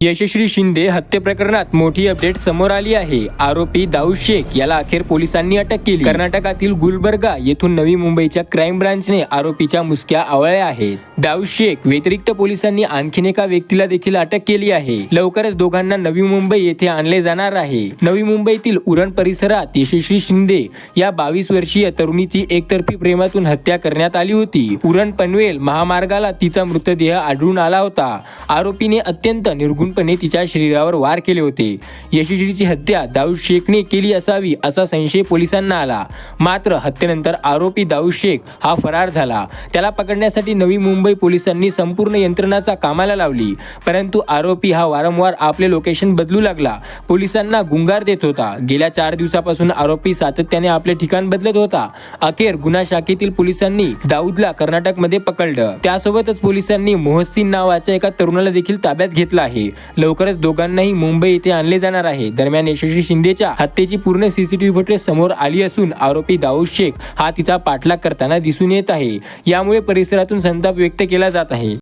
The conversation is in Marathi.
यशश्री शिंदे हत्ये प्रकरणात मोठी अपडेट समोर आली आहे. आरोपी दाऊद शेख याला अखेर पोलिसांनी अटक केली. कर्नाटकातील गुलबर्गा येथून नवी मुंबईच्या क्राईम ब्रांचने आरोपीच्या मुसक्या आवळल्या आहेत. दाऊद शेख व्यतिरिक्त पोलिसांनी आणखीन एका व्यक्तीला देखील अटक केली आहे. लवकरच दोघांना नवी मुंबई येथे आणले जाणार आहे. नवी मुंबईतील उरण परिसरात यशस्वी शिंदे या बावीस वर्षीय तरुणीची एकतर्फी प्रेमातून हत्या करण्यात आली होती. उरण पनवेल महामार्गाला तिचा मृतदेह आढळून आला होता. आरोपीने अत्यंत निर्गुण निर्गुणपणे तिच्या शरीरावर वार केले होते. यशस्वीची हत्या दाऊद शेखने केली असावी असा संशय पोलिसांना आला. मात्र हत्येनंतर आरोपी दाऊद शेख हा फरार झाला. त्याला पकडण्यासाठी नवी मुंबई पोलिसांनी संपूर्ण यंत्रणाचा कामाला लावली. परंतु आरोपी हा वारंवार आपले लोकेशन बदलू लागला. पोलिसांना गुंगार देत होता. गेल्या चार दिवसापासून आरोपी सातत्याने आपले ठिकाण बदलत होता. अखेर गुन्हा शाखेतील पोलिसांनी दाऊदला कर्नाटकमध्ये पकडलं. त्यासोबतच पोलिसांनी मोहसिन नावाच्या एका तरुणाला देखील ताब्यात घेतलं आहे. लवकरच दोघांनाही मुंबई येथे आणले जाणार आहे. दरम्यान यशस्वी शिंदेच्या हत्येची पूर्ण सीसीटीव्ही फुटेज समोर आली असून आरोपी दाऊद शेख हा तिचा पाठलाग करताना दिसून येत आहे. यामुळे परिसरातून संताप व्यक्त केला जात आहे.